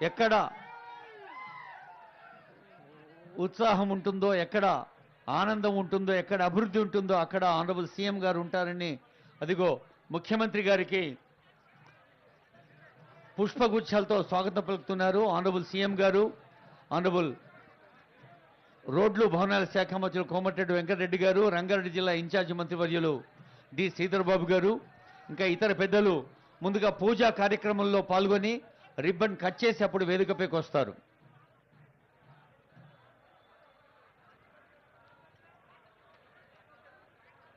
ఎక్కడ ఉత్సాహం ఉంటుందో ఎక్కడ ఆనందం ఉంటుందో ఎక్కడ అభివృద్ధి ఉంటుందో అక్కడ ఆనరబుల్ సీఎం గారు ఉంటారని అదిగో ముఖ్యమంత్రి గారికి పుష్పగుచ్చాలతో స్వాగతం పలుకుతున్నారు ఆనరబుల్ సీఎం గారు ఆనరబుల్ రోడ్లు భవనాల శాఖ మంత్రులు కోమటిరెడ్డి వెంకటరెడ్డి గారు రంగారెడ్డి జిల్లా ఇన్ఛార్జి మంత్రివర్యులు డి శ్రీధర్బాబు గారు ఇంకా ఇతర పెద్దలు ముందుగా పూజా కార్యక్రమంలో పాల్గొని రిబ్బన్ కట్ చేసి అప్పుడు వేదికపైకి వస్తారు.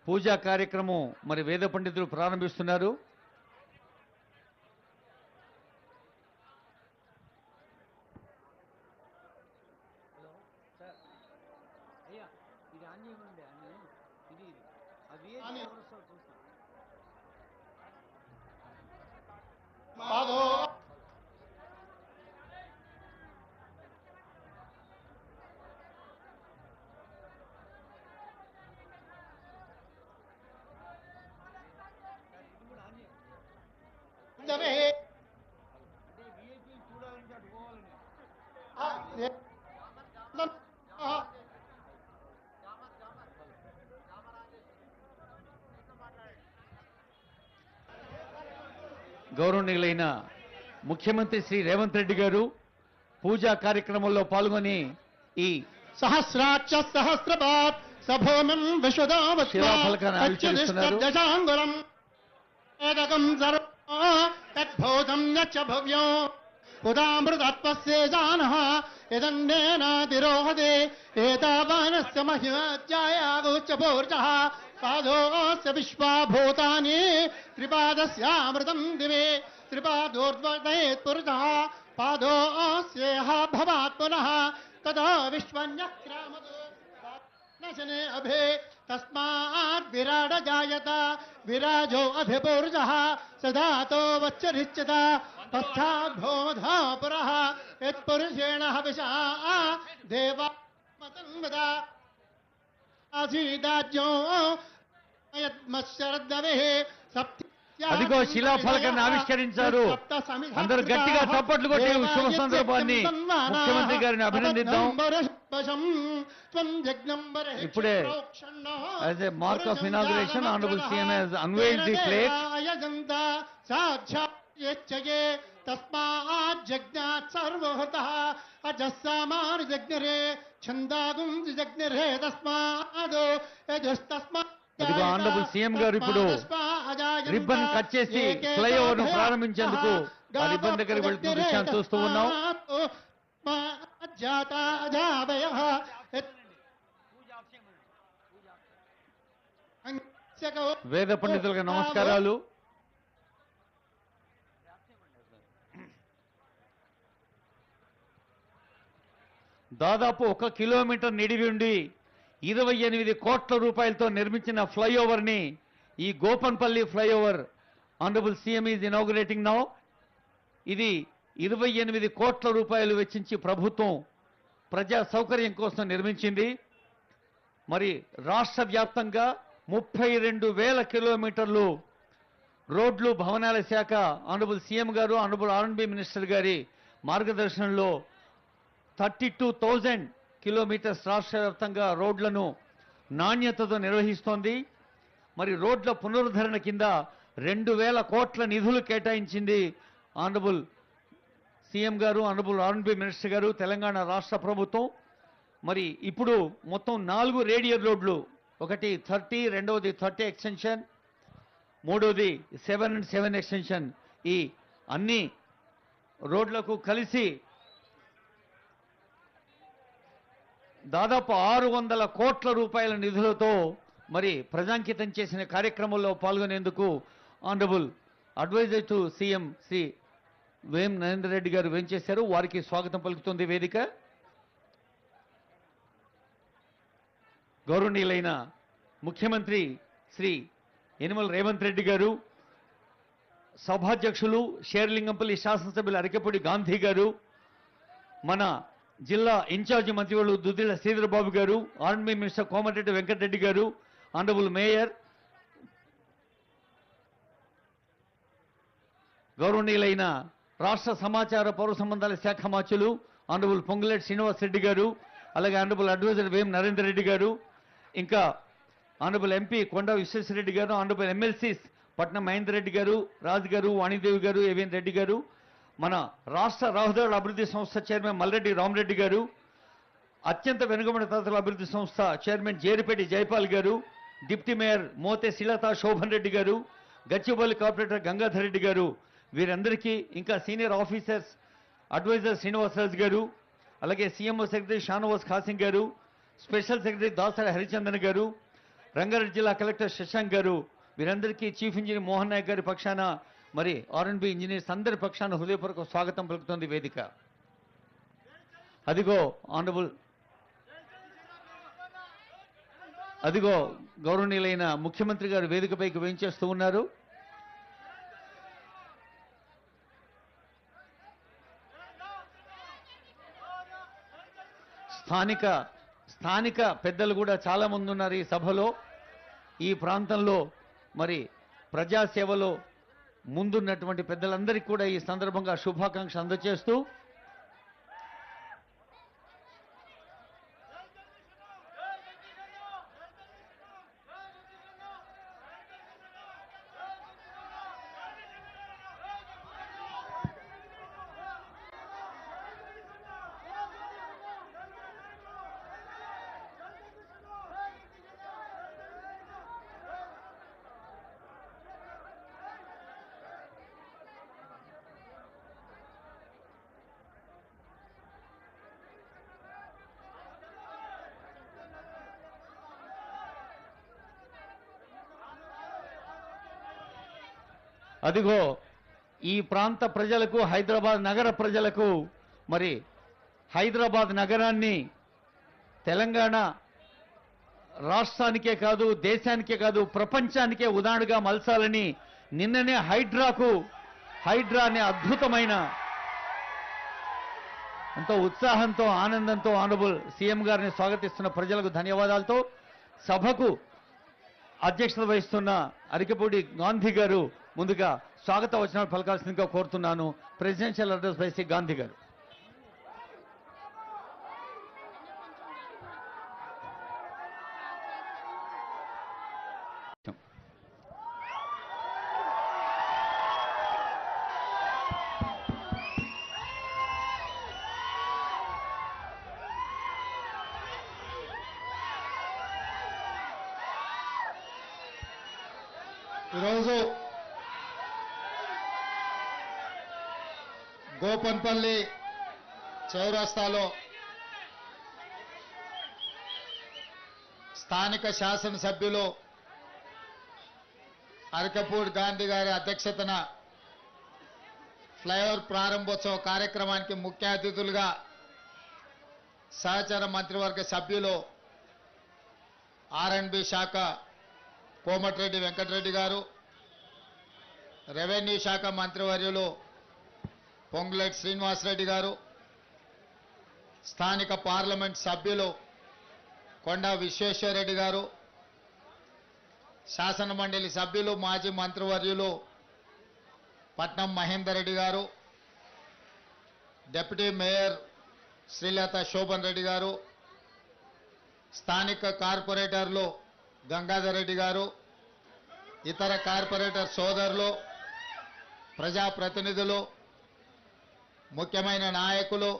పూజా కార్యక్రమం మరి వేద పండితులు ప్రారంభిస్తున్నారు పాదో జరే ఆ, ఏ- ఆ, గౌరవనీయులైన ముఖ్యమంత్రి శ్రీ రేవంత్ రెడ్డి గారు పూజా కార్యక్రమంలో పాల్గొని ఈ సహస్రాక్ష సహస్రపాత్ సభోమం శిలాఫలకాన్ని ఆవిష్కరిస్తున్నారు. तद्भूतम न च भव्यो। उदामृतत्वस्य जानः यदन्नेनातिरोहते एतावानस्य महिमाज्यायागोच्चपूर्जः पादोस्य विश्वा भूतानि त्रिपादस्यामृतम् दिवे। त्रिपादोर्द्वयत्पुरुषः पादोऽस्येह भवात् पुनः। तदा विश्वन्यक्रामतो न शने अभे। तस्मात् विराड जायत विराजो अभिपूर्जः सदातो वच्चरिच्यत पश्चाद्भोमधापुरः यत्पुरुषेण हविषा देवात्मतन्वदा आसीदाज्ञो यद्मशरद्दवेः सप्ति అదిగో శిలాఫలకాన్ని ఆవిష్కరించారు. అందరూ గట్టిగా చప్పట్లు కొట్టి శుభ సందర్భాన్ని ముఖ్యమంత్రి గారిని అభినందిద్దాం. ఇప్పుడే Honorable CM has unveiled the plate. తస్మాత్ జజ్ఞాత్ సర్వహతః అజస్సామాన్ జజ్ఞరే ఛందాగుం జజ్ఞరే తస్మాదో యజస్తస్మాత్ Honorable CM గారు ఇప్పుడు రిబ్బన్ కట్ చేసి ఫ్లైఓవర్ను ప్రారంభించేందుకు ఆ రిబ్బన్ దగ్గరికి వెళ్తున్న దృశ్యాన్ని చూస్తూ ఉన్నాం. వేద పండితులకు నమస్కారాలు. దాదాపు ఒక కిలోమీటర్ నిడివి ఉండి ఇరవై ఎనిమిది కోట్ల రూపాయలతో నిర్మించిన ఫ్లైఓవర్ని ఈ Gopanpally flyover honourable CM is inaugurating now. ఇది ఇరవై ఎనిమిది కోట్ల రూపాయలు వెచ్చించి ప్రభుత్వం ప్రజా సౌకర్యం కోసం నిర్మించింది. మరి రాష్ట్ర వ్యాప్తంగా ముప్పై రెండు వేల కిలోమీటర్లు రోడ్లు భవనాల శాఖ ఆనరబుల్ సీఎం గారు ఆనరబుల్ ఆర్ఎన్బి మినిస్టర్ గారి మార్గదర్శనంలో థర్టీ టూ థౌజండ్ కిలోమీటర్స్ రాష్ట్ర వ్యాప్తంగా రోడ్లను నాణ్యతతో నిర్వహిస్తోంది. మరి రోడ్ల పునరుద్ధరణ కింద రెండు వేల కోట్ల నిధులు కేటాయించింది ఆనరబుల్ సీఎం గారు ఆనరబుల్ ఆర్ఎన్బి మినిస్టర్ గారు తెలంగాణ రాష్ట్ర ప్రభుత్వం. మరి ఇప్పుడు మొత్తం నాలుగు రేడియల్ రోడ్లు ఒకటి థర్టీ రెండవది థర్టీ ఎక్స్టెన్షన్ మూడవది సెవెన్ అండ్ సెవెన్ ఎక్స్టెన్షన్. ఈ అన్ని రోడ్లకు కలిసి దాదాపు ఆరు వందల కోట్ల రూపాయల నిధులతో మరి ప్రజాంకితం చేసిన కార్యక్రమంలో పాల్గొనేందుకు honourable adviser to CM Shri Vem Narender Reddy గారు వేంచేశారు. వారికి స్వాగతం పలుకుతుంది వేదిక. గౌరవనీయులైన ముఖ్యమంత్రి శ్రీ యనమల రేవంత్ రెడ్డి గారు సభాధ్యక్షులు షేర్లింగంపల్లి శాసనసభ్యులు అరకెపూడి గాంధీ గారు మన జిల్లా ఇన్ఛార్జి మంత్రివర్యులు దుద్దిళ్ళ శ్రీధరబాబు గారు ఆర్మీ మినిస్టర్ కోమటిరెడ్డి వెంకటరెడ్డి గారు ఆనరబుల్ మేయర్ గౌరవనీయులైన రాష్ట్ర సమాచార పౌర సంబంధాల శాఖ మాచులు ఆనరబుల్ పొంగులేటి శ్రీనివాస్ రెడ్డి గారు అలాగే ఆనరబుల్ అడ్వైజర్ వేం నరేందర్ రెడ్డి గారు ఇంకా ఆనరబుల్ ఎంపీ కొండ విశ్వేశ్వరరెడ్డి గారు ఆనరబుల్ ఎమ్మెల్సీస్ పట్నం మహేందర్ రెడ్డి గారు రాజు గారు వాణిదేవి గారు ఏవిఎన్ రెడ్డి గారు మన రాష్ట్ర రహదారుల అభివృద్ధి సంస్థ చైర్మన్ మల్రెడ్డి రామరెడ్డి గారు అత్యంత వెనుకబడిన తరగతుల అభివృద్ధి సంస్థ చైర్మన్ జేరిపేటి జైపాల్ గారు డిప్యూటీ మేయర్ మోతే శిలత శోభన్ రెడ్డి గారు గచ్చిబౌలి కార్పొరేటర్ గంగాధర్ రెడ్డి గారు వీరందరికీ ఇంకా సీనియర్ ఆఫీసర్స్ అడ్వైజర్ శ్రీనివాసరాజు గారు అలాగే సీఎంఓ సెక్రటరీ షానవాస్ ఖాసిం గారు స్పెషల్ సెక్రటరీ దాసరి హరిచందన్ గారు రంగారెడ్డి జిల్లా కలెక్టర్ శశాంక్ గారు వీరందరికీ చీఫ్ ఇంజనీర్ మోహన్ నాయక్ గారి పక్షాన మరి ఆర్ఎన్బి ఇంజనీర్స్ అందరి పక్షాన హృదయపూర్వక స్వాగతం పలుకుతోంది వేదిక. అదిగో ఆనరబుల్ అదిగో గౌరవనీయులైన ముఖ్యమంత్రి గారు వేదికపైకి వేయించేస్తూ ఉన్నారు. స్థానిక స్థానిక పెద్దలు కూడా చాలా మంది ఉన్నారు ఈ సభలో. ఈ ప్రాంతంలో మరి ప్రజాసేవలో ముందున్నటువంటి పెద్దలందరికీ కూడా ఈ సందర్భంగా శుభాకాంక్ష అందజేస్తూ అదిగో ఈ ప్రాంత ప్రజలకు హైదరాబాద్ నగర ప్రజలకు మరి హైదరాబాద్ నగరాన్ని తెలంగాణ రాష్ట్రానికే కాదు దేశానికే కాదు ప్రపంచానికే ఉదాహరణగా మలచాలని నిన్ననే హైడ్రాకు హైడ్రా అనే అద్భుతమైన ఎంతో ఉత్సాహంతో ఆనందంతో ఆనబుల్ సీఎం గారిని స్వాగతిస్తున్న ప్రజలకు ధన్యవాదాలతో సభకు అధ్యక్షత వహిస్తున్న అరికపూడి గాంధీ గారు ముందుగా స్వాగత వచనాలు పలకాల్సిందిగా కోరుతున్నాను ప్రెసిడెన్షియల్ అడ్రస్ వేసి గాంధీ గారు. ఈరోజు గోపన్పల్లి చౌరస్తాలో. స్థానిక శాసనసభ్యులు అరకపూడి గాంధీ గారి అధ్యక్షతన ఫ్లైఓవర్ ప్రారంభోత్సవ కార్యక్రమానికి ముఖ్య అతిథులుగా సహచర మంత్రివర్గ సభ్యులు ఆర్ఎండ్బి శాఖ కోమటిరెడ్డి వెంకటరెడ్డి గారు రెవెన్యూ శాఖ మంత్రివర్యులు పొంగులేటి శ్రీనివాసరెడ్డి గారు స్థానిక పార్లమెంట్ సభ్యులు కొండా విశ్వేశ్వరరెడ్డి గారు శాసన మండలి సభ్యులు మాజీ మంత్రివర్యులు పట్నం మహేందర్ రెడ్డి గారు డిప్యూటీ మేయర్ శ్రీలత శోభన్ రెడ్డి గారు స్థానిక కార్పొరేటర్లు గంగాధర్ రెడ్డి గారు ఇతర కార్పొరేటర్ సోదరులు ప్రజాప్రతినిధులు ముఖ్యమైన నాయకులు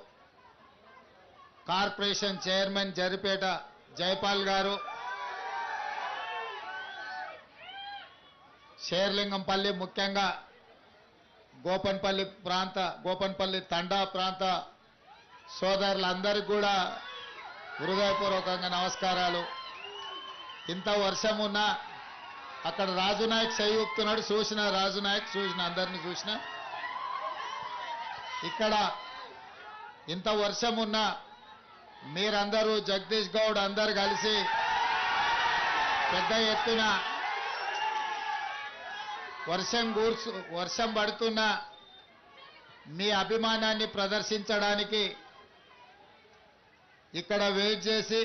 కార్పొరేషన్ చైర్మన్ జరిపేట జైపాల్ గారు షేర్లింగంపల్లి ముఖ్యంగా గోపన్పల్లి ప్రాంత గోపన్పల్లి తండా ప్రాంత సోదరులందరికీ కూడా హృదయపూర్వకంగా నమస్కారాలు. ఇంత వర్షం ఉన్నా అక్కడ రాజు నాయక్ చూసిన రాజు నాయక్ చూసిన అందరిని చూసిన ఇక్కడ ఇంత వర్షం ఉన్నా మీరందరూ జగదీష్ గౌడ్ అందరు కలిసి పెద్ద ఎత్తున వర్షం కూర్చు వర్షం పడుతున్న మీ అభిమానాన్ని ప్రదర్శించడానికి ఇక్కడ వెయిట్ చేసి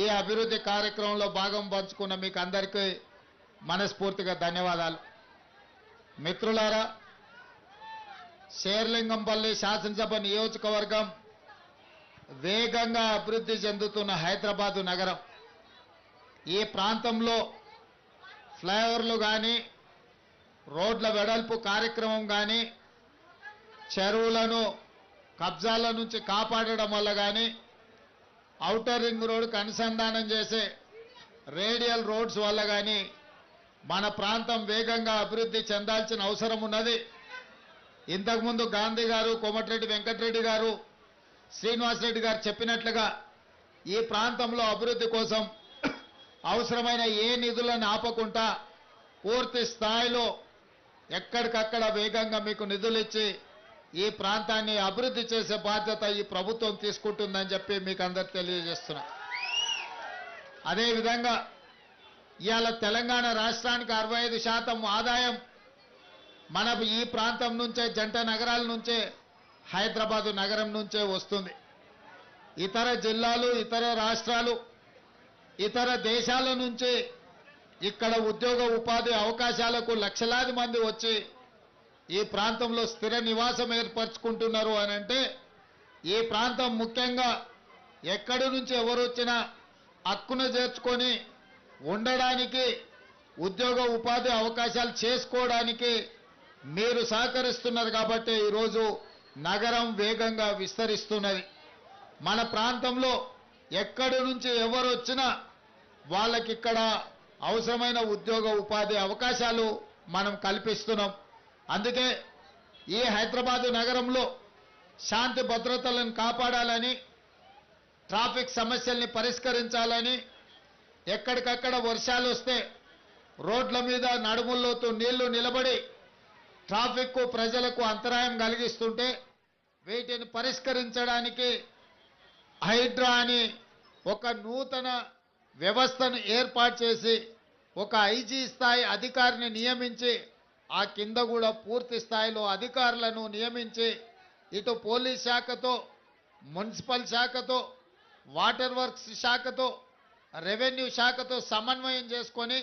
ఈ అభివృద్ధి కార్యక్రమంలో భాగం పంచుకున్న మీకు అందరికీ మనస్ఫూర్తిగా ధన్యవాదాలు. మిత్రులారా శేర్లింగంపల్లి శాసనసభ నియోజకవర్గం వేగంగా అభివృద్ధి చెందుతున్న హైదరాబాదు నగరం. ఈ ప్రాంతంలో ఫ్లైఓవర్లు కానీ రోడ్ల వెడల్పు కార్యక్రమం కానీ చెరువులను కబ్జాల నుంచి కాపాడడం వల్ల కానీ ఔటర్ రింగ్ రోడ్డుకు అనుసంధానం చేసే రేడియల్ రోడ్స్ వల్ల కానీ మన ప్రాంతం వేగంగా అభివృద్ధి చెందాల్సిన అవసరం ఉన్నది. ఇంతకుముందు గాంధీ గారు కోమటిరెడ్డి వెంకటరెడ్డి గారు శ్రీనివాసరెడ్డి గారు చెప్పినట్లుగా ఈ ప్రాంతంలో అభివృద్ధి కోసం అవసరమైన ఏ నిధులను ఆపకుండా పూర్తి స్థాయిలో ఎక్కడికక్కడ వేగంగా మీకు నిధులు ఇచ్చి ఈ ప్రాంతాన్ని అభివృద్ధి చేసే బాధ్యత ఈ ప్రభుత్వం తీసుకుంటుందని చెప్పి మీకు అందరు తెలియజేస్తున్నా. అదేవిధంగా ఇవాళ తెలంగాణ రాష్ట్రానికి అరవై ఐదు శాతం ఆదాయం మన ఈ ప్రాంతం నుంచే జంట నగరాల నుంచే హైదరాబాదు నగరం నుంచే వస్తుంది. ఇతర జిల్లాలు ఇతర రాష్ట్రాలు ఇతర దేశాల నుంచి ఇక్కడ ఉద్యోగ ఉపాధి అవకాశాలకు లక్షలాది మంది వచ్చి ఈ ప్రాంతంలో స్థిర నివాసం ఏర్పరచుకుంటున్నారు అని అంటే ఈ ప్రాంతం ముఖ్యంగా ఎక్కడి నుంచి ఎవరు వచ్చినా హక్కున చేర్చుకొని ఉండడానికి ఉద్యోగ ఉపాధి అవకాశాలు చేసుకోవడానికి మీరు సహకరిస్తున్నారు కాబట్టి ఈరోజు నగరం వేగంగా విస్తరిస్తున్నది. మన ప్రాంతంలో ఎక్కడి నుంచి ఎవరు వచ్చినా వాళ్ళకి ఇక్కడ అవసరమైన ఉద్యోగ ఉపాధి అవకాశాలు మనం కల్పిస్తున్నాం. అందుకే ఈ హైదరాబాదు నగరంలో శాంతి భద్రతలను కాపాడాలని ట్రాఫిక్ సమస్యల్ని పరిష్కరించాలని ఎక్కడికక్కడ వర్షాలు వస్తే రోడ్ల మీద నడుముల్లోతూ నీళ్ళు నిలబడి ట్రాఫిక్కు ప్రజలకు అంతరాయం కలిగిస్తుంటే వీటిని పరిష్కరించడానికి హైడ్రా అని ఒక నూతన వ్యవస్థను ఏర్పాటు చేసి ఒక ఐజీ స్థాయి అధికారిని నియమించి ఆ కింద కూడా పూర్తి స్థాయిలో అధికారులను నియమించి ఇటు పోలీస్ శాఖతో మున్సిపల్ శాఖతో వాటర్ వర్క్స్ శాఖతో రెవెన్యూ శాఖతో సమన్వయం చేసుకొని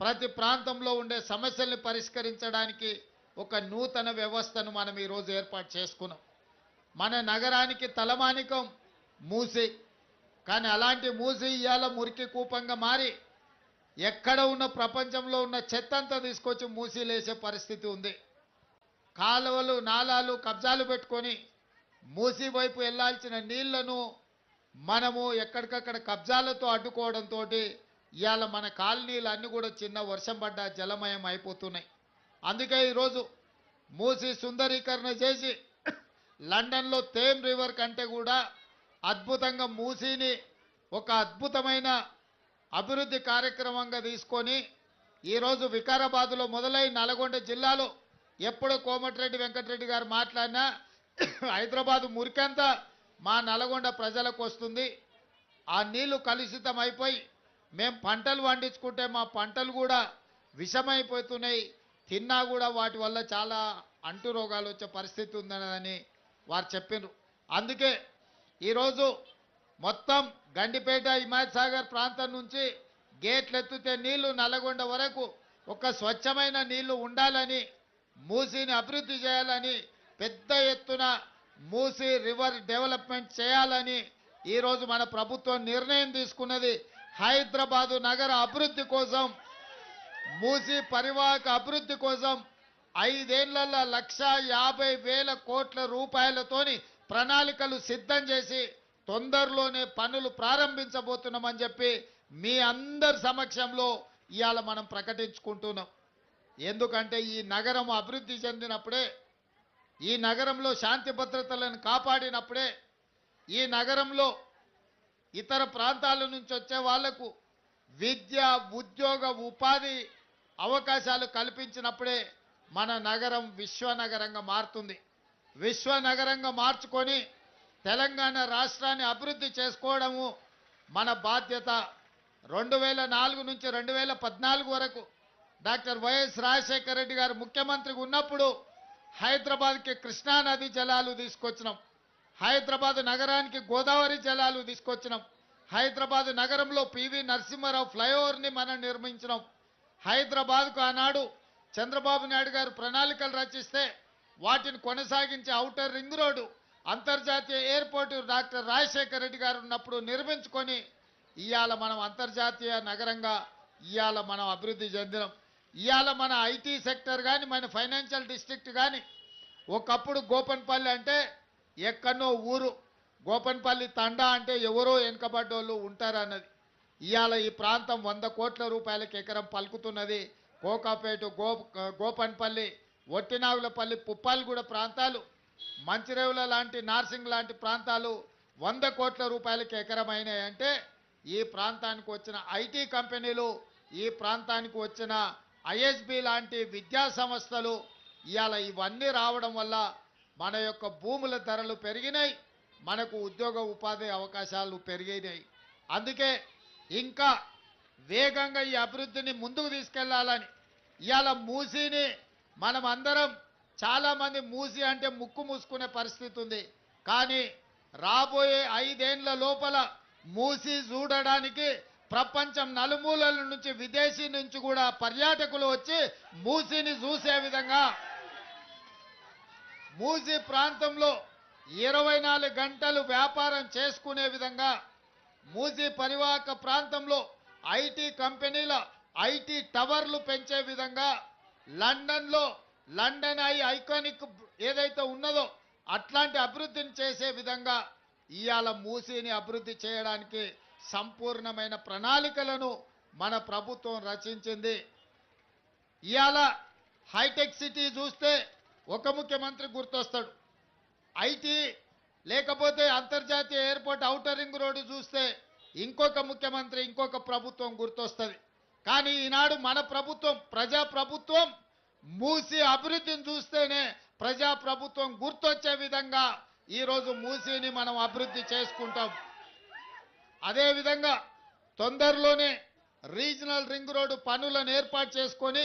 ప్రతి ప్రాంతంలో ఉండే సమస్యల్ని పరిష్కరించడానికి ఒక నూతన వ్యవస్థను మనం ఈరోజు ఏర్పాటు చేసుకున్నాం. మన నగరానికి తలమానికం మూసి. కానీ అలాంటి మూసి ఇవాళ మురికి కూపంగా మారి ఎక్కడ ఉన్న ప్రపంచంలో ఉన్న చెత్త అంతా తీసుకొచ్చి మూసీలేసే పరిస్థితి ఉంది. కాలువలు నాలాలు కబ్జాలు పెట్టుకొని మూసి వైపు వెళ్ళాల్సిన నీళ్ళను మనము ఎక్కడికక్కడ కబ్జాలతో అడ్డుకోవడంతో ఇవాళ మన కాలనీలు అన్నీ కూడా చిన్న వర్షం పడ్డ జలమయం అయిపోతున్నాయి. అందుకే ఈరోజు మూసి సుందరీకరణ చేసి లండన్లో తేమ్ రివర్ కంటే కూడా అద్భుతంగా మూసీని ఒక అద్భుతమైన అభివృద్ధి కార్యక్రమంగా తీసుకొని ఈరోజు వికారాబాద్లో మొదలై నల్గొండ జిల్లాలో ఎప్పుడు కోమటిరెడ్డి వెంకటరెడ్డి గారు మాట్లాడినా హైదరాబాద్ మురికంతా మా నల్గొండ ప్రజలకు వస్తుంది. ఆ నీళ్ళు కలుషితం అయిపోయి మేము పంటలు పండించుకుంటే మా పంటలు కూడా విషమైపోతున్నాయి. తిన్నా కూడా వాటి వల్ల చాలా అంటు రోగాలు వచ్చే పరిస్థితి ఉందని వారు చెప్పినారు. అందుకే ఈరోజు మొత్తం గండిపేట హిమాయత్ సాగర్ ప్రాంతం నుంచి గేట్లు ఎత్తితే నీళ్ళు నల్లగొండ వరకు ఒక స్వచ్ఛమైన నీళ్ళు ఉండాలని మూసీని అభివృద్ధి చేయాలని పెద్ద ఎత్తున మూసీ రివర్ డెవలప్మెంట్ చేయాలని ఈరోజు మన ప్రభుత్వం నిర్ణయం తీసుకున్నది హైదరాబాదు నగర అభివృద్ధి కోసం మూసి పరివాహక అభివృద్ధి కోసం ఐదేళ్ళలో లక్ష యాభై వేల కోట్ల రూపాయలతోని ప్రణాళికలు సిద్ధం చేసి తొందరలోనే పనులు ప్రారంభించబోతున్నామని చెప్పి మీ అందరి సమక్షంలో ఇవాళ మనం ప్రకటించుకుంటున్నాం. ఎందుకంటే ఈ నగరం అభివృద్ధి చెందినప్పుడే ఈ నగరంలో శాంతి భద్రతలను కాపాడినప్పుడే ఈ నగరంలో ఇతర ప్రాంతాల నుంచి వచ్చే వాళ్ళకు విద్య ఉద్యోగ ఉపాధి అవకాశాలు కల్పించినప్పుడే మన నగరం విశ్వనగరంగా మారుతుంది. విశ్వనగరంగా మార్చుకొని తెలంగాణ రాష్ట్రాన్ని అభివృద్ధి చేసుకోవడము మన బాధ్యత. రెండు వేల నాలుగు నుంచి రెండు వేల పద్నాలుగు వరకు డాక్టర్ వైఎస్ రాజశేఖర రెడ్డి గారు ముఖ్యమంత్రిగా ఉన్నప్పుడు హైదరాబాద్కి కృష్ణా నది జలాలు తీసుకొచ్చినాం. హైదరాబాద్ నగరానికి గోదావరి జలాలు తీసుకొచ్చినాం. హైదరాబాద్ నగరంలో పివి నరసింహారావు ఫ్లైఓవర్ని మనం నిర్మించినాం. హైదరాబాద్కు ఆనాడు చంద్రబాబు నాయుడు గారు ప్రణాళికలు రచిస్తే వాటిని కొనసాగించే ఔటర్ రింగ్ రోడ్డు అంతర్జాతీయ ఎయిర్పోర్ట్ డాక్టర్ రాజశేఖర రెడ్డి గారు ఉన్నప్పుడు నిర్మించుకొని ఇవాళ మనం అంతర్జాతీయ నగరంగా ఇవాళ మనం అభివృద్ధి చెందినాం. ఇవాళ మన ఐటీ సెక్టర్ కానీ మన ఫైనాన్షియల్ డిస్ట్రిక్ట్ కానీ ఒకప్పుడు గోపన్పల్లి అంటే ఎక్కడో ఊరు. గోపన్పల్లి తండా అంటే ఎవరో వెనుకబడ్డోళ్ళు ఉంటారన్నది. ఇవాళ ఈ ప్రాంతం వంద కోట్ల రూపాయలకు ఎకరం పలుకుతున్నది. కోకాపేట గో గోపన్పల్లి ఒట్టినాగులపల్లి పుప్పాలగూడ ప్రాంతాలు మంచిరేవుల లాంటి నార్సింగ్ లాంటి ప్రాంతాలు వంద కోట్ల రూపాయలకు ఎకరమైనాయంటే ఈ ప్రాంతానికి వచ్చిన ఐటీ కంపెనీలు ఈ ప్రాంతానికి వచ్చిన ఐఎస్బి లాంటి విద్యా సంస్థలు ఇవాళ ఇవన్నీ రావడం వల్ల మన యొక్క భూముల ధరలు పెరిగినాయి మనకు ఉద్యోగ ఉపాధి అవకాశాలు పెరిగినాయి. అందుకే ఇంకా వేగంగా ఈ అభివృద్ధిని ముందుకు తీసుకెళ్ళాలని. ఇవాళ మూసీని మనం అందరం చాలామంది మూసి అంటే ముక్కు మూసుకునే పరిస్థితి ఉంది. కానీ రాబోయే ఐదేండ్ల లోపల మూసి చూడడానికి ప్రపంచం నలుమూలల నుంచి విదేశీ నుంచి కూడా పర్యాటకులు వచ్చి మూసిని చూసే విధంగా మూసి ప్రాంతంలో ఇరవై నాలుగు గంటలు వ్యాపారం చేసుకునే విధంగా మూసి పరివాహక ప్రాంతంలో ఐటీ కంపెనీల ఐటీ టవర్లు పెంచే విధంగా లండన్లో లండన్ ఐ ఐకానిక్ ఏదైతే ఉన్నదో అట్లాంటి అభివృద్ధిని చేసే విధంగా ఇవాళ మూసీని అభివృద్ధి చేయడానికి సంపూర్ణమైన ప్రణాళికలను మన ప్రభుత్వం రచించింది. ఇవాళ హైటెక్ సిటీ చూస్తే ఒక ముఖ్యమంత్రి గుర్తొస్తాడు. ఐటీ లేకపోతే అంతర్జాతీయ ఎయిర్పోర్ట్ ఔటర్ రింగ్ రోడ్డు చూస్తే ఇంకొక ముఖ్యమంత్రి ఇంకొక ప్రభుత్వం గుర్తొస్తుంది. కానీ ఈనాడు మన ప్రభుత్వం ప్రజా ప్రభుత్వం మూసి అభివృద్ధిని చూస్తేనే ప్రజా ప్రభుత్వం గుర్తొచ్చే విధంగా ఈరోజు మూసీని మనం అభివృద్ధి చేసుకుంటాం. అదేవిధంగా తొందరలోనే రీజనల్ రింగ్ రోడ్డు పనులను ఏర్పాటు చేసుకొని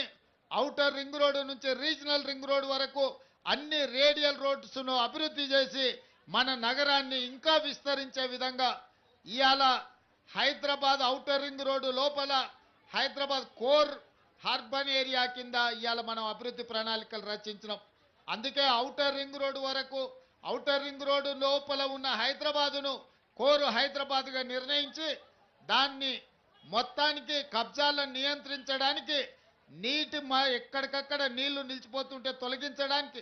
ఔటర్ రింగ్ రోడ్డు నుంచి రీజనల్ రింగ్ రోడ్డు వరకు అన్ని రేడియల్ రోడ్స్ను అభివృద్ధి చేసి మన నగరాన్ని ఇంకా విస్తరించే విధంగా ఇవాళ హైదరాబాద్ ఔటర్ రింగ్ రోడ్డు లోపల హైదరాబాద్ కోర్ అర్బన్ ఏరియా కింద ఇవాళ మనం అభివృద్ధి ప్రణాళికలు రచించినాం. అందుకే ఔటర్ రింగ్ రోడ్డు వరకు ఔటర్ రింగ్ రోడ్డు లోపల ఉన్న హైదరాబాదును కోరు హైదరాబాద్గా నిర్ణయించి దాన్ని మొత్తానికి కబ్జాలను నియంత్రించడానికి నీటి మా ఎక్కడికక్కడ నీళ్ళు నిలిచిపోతుంటే తొలగించడానికి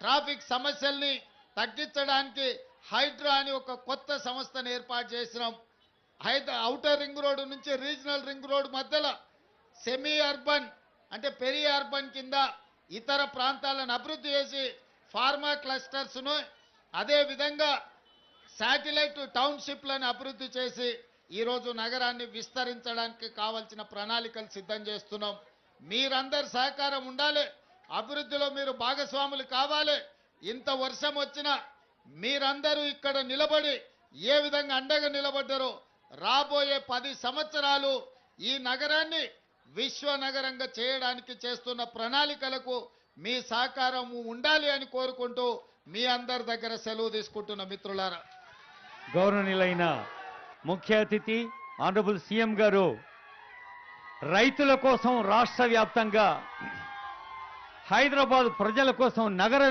ట్రాఫిక్ సమస్యల్ని తగ్గించడానికి హైడ్రా అని ఒక కొత్త సంస్థను ఏర్పాటు చేసినాం. హైదరా ఔటర్ రింగ్ రోడ్డు నుంచి రీజనల్ రింగ్ రోడ్డు మధ్యలో సెమీ అర్బన్ అంటే పెరి అర్బన్ కింద ఇతర ప్రాంతాలను అభివృద్ధి చేసి ఫార్మా క్లస్టర్స్ను అదేవిధంగా శాటిలైట్ టౌన్షిప్లను అభివృద్ధి చేసి ఈరోజు నగరాన్ని విస్తరించడానికి కావలసిన ప్రణాళికలు సిద్ధం చేస్తున్నాం. మీరందరి సహకారం ఉండాలి. అభివృద్ధిలో మీరు భాగస్వాములు కావాలి. ఇంత వర్షం వచ్చినా మీరందరూ ఇక్కడ నిలబడి ఏ విధంగా అండగా నిలబడ్డారో రాబోయే పది సంవత్సరాలు ఈ నగరాన్ని విశ్వ నగరంగా చేయడానికి చేస్తున్న ప్రణాళికలకు మీ సహకారం ఉండాలి అని కోరుకుంటూ మీ అందరి దగ్గర సెలవు తీసుకుంటున్న మిత్రులారా. గౌరవనీయులైన ముఖ్య అతిథి ఆనరబుల్ సీఎం గారు రైతుల కోసం రాష్ట్ర వ్యాప్తంగా హైదరాబాద్ ప్రజల కోసం నగర